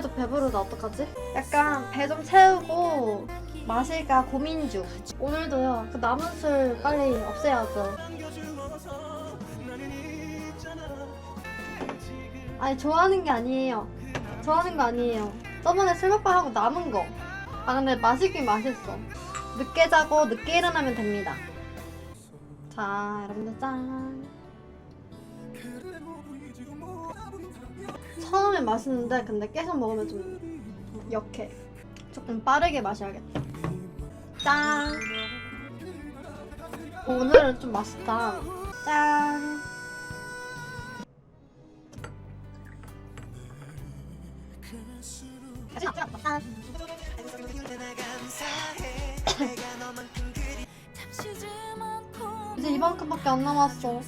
해도 배부르다 어떡하지? 약간 배 좀 채우고 마실까 고민 중. 오늘도요. 그 남은 술 빨리 없애야죠. 아니 좋아하는 게 아니에요. 좋아하는 거 아니에요. 저번에 술 먹방 하고 남은 거. 아 근데 마시긴 맛있어. 늦게 자고 늦게 일어나면 됩니다. 자 여러분들 짠. 처음엔 맛있는데 근데 계속 먹으면 좀 역해. 조금 빠르게 마셔야겠다. 짠. 오늘은 좀 맛있다. 짠. 짠. 이제 이만큼밖에 안 남았어.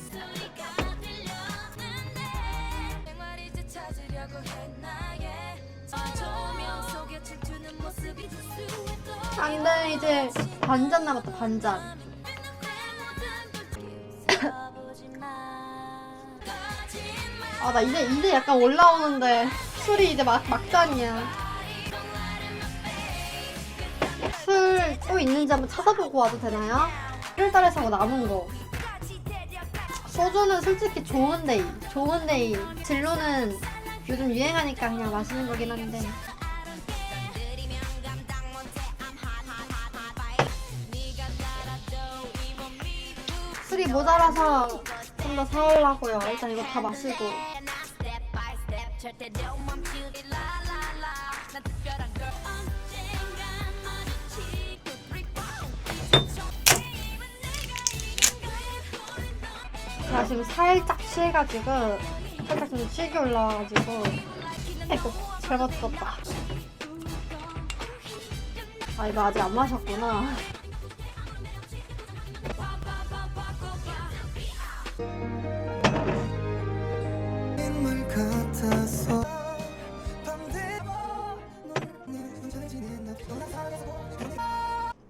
안돼 이제 반잔 남았다 반잔. 아 나 이제 이제 약간 올라오는데 술이 이제 막 막잔이야. 술 또 있는지 한번 찾아보고 와도 되나요? 1월달에 사고 남은 거. 소주는 솔직히 좋은 데이, 좋은 데이. 진로는 요즘 유행하니까 그냥 마시는 거긴 한데. 술이 모자라서 좀 더 사오려고요. 일단 이거 다 마시고. 제가 지금 살짝 취해가지고 살짝 좀 취기 올라와가지고 아이고 잘못 떴다 아 이거 아직 안 마셨구나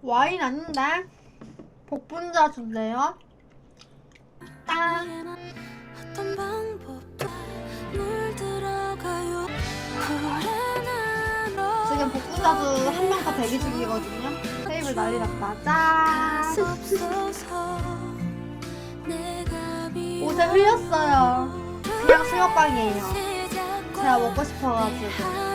와인 아닌데 복분자 줄래요? 불안한 지금 복분자도 한 명 다 대기 중이거든요. 테이블 난리 났다. 짠. 옷에 흘렸어요. 그냥 수영방이에요. 제가 먹고 싶어가지고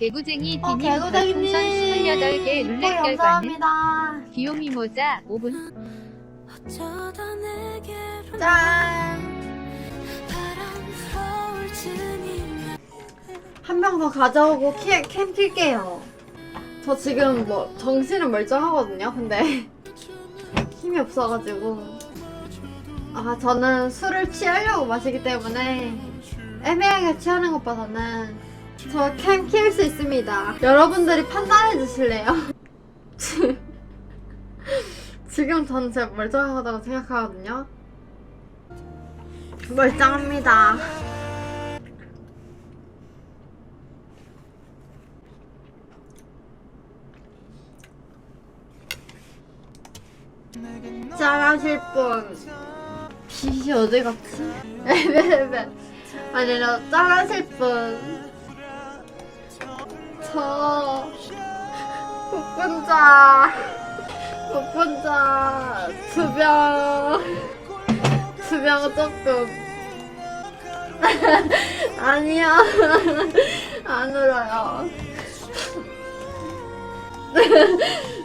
개구쟁이 어, 디님 개구쟁이님. 별풍선 28개 네, 룰렛 결과는 감사합니다. 귀요미 모자 5분 어쩌다 내게로 짠! 바람 불어올 즈니면 한명 더 가져오고 키, 캠 킬게요. 저 지금 뭐 정신은 멀쩡하거든요. 근데 힘이 없어가지고. 아, 저는 술을 취하려고 마시기 때문에 애매하게 취하는 것보다는 저캠킬수 있습니다. 여러분들이 판단해 주실래요? 지금 저는 제가 멀쩡하다고 생각하거든요. 멀쩡합니다. 짠하실 분 빛이 어디 갔지? 아니 나 짠하실 분 저 복분자 복분자 두병 두병 조금. 아니야 안 울어요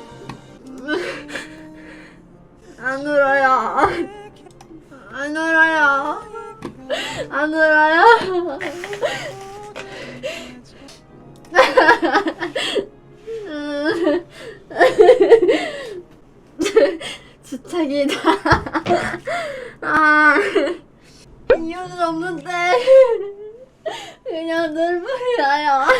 주책이다. 아, 이유는 없는데 그냥 나요.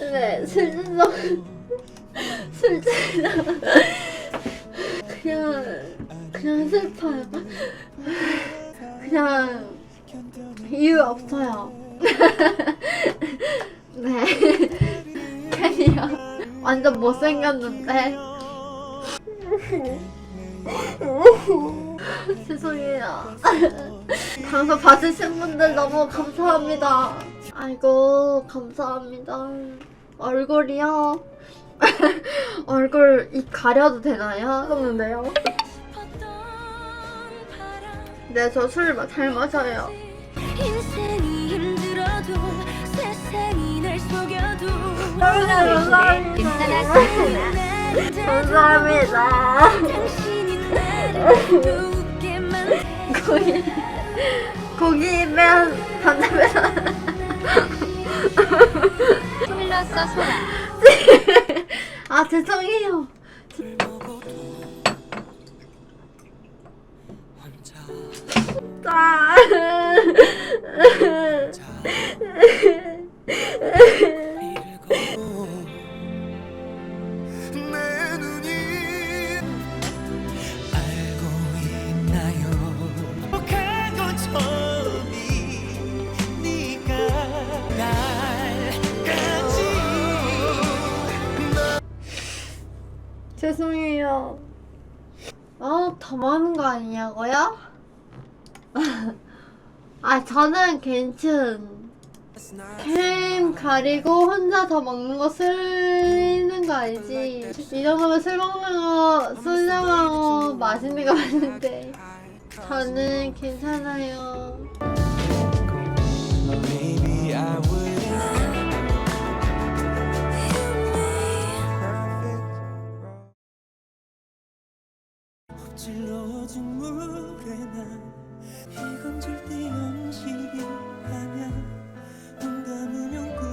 네, 술주정 술주정 그냥 그냥 슬퍼요. 그냥 이유 없어요. 네, 팬이요. 완전 못생겼는데 죄송해요. 방송 봐주신 분들 너무 감사합니다. 아이고, 감사합니다. 얼굴이요? 얼굴 입 가려도 되나요? 바람 네, 저 술 잘 마셔요. 감사합니다. 고기, 고기면 반대면 스밀러서 소라 아 죄송해요. 죄송해요. 아, 더 많은 거 아니냐고요? 아, 저는 괜찮. 캠 가리고 혼자 더 먹는 거 쓰는 거 알지? 이 정도면 술 먹는 거, 술거 맛있는 거 맞는데. 저는 괜찮아요. 찔러준 물에 난 이건 절대 연식이 아냐 눈 감으면 끝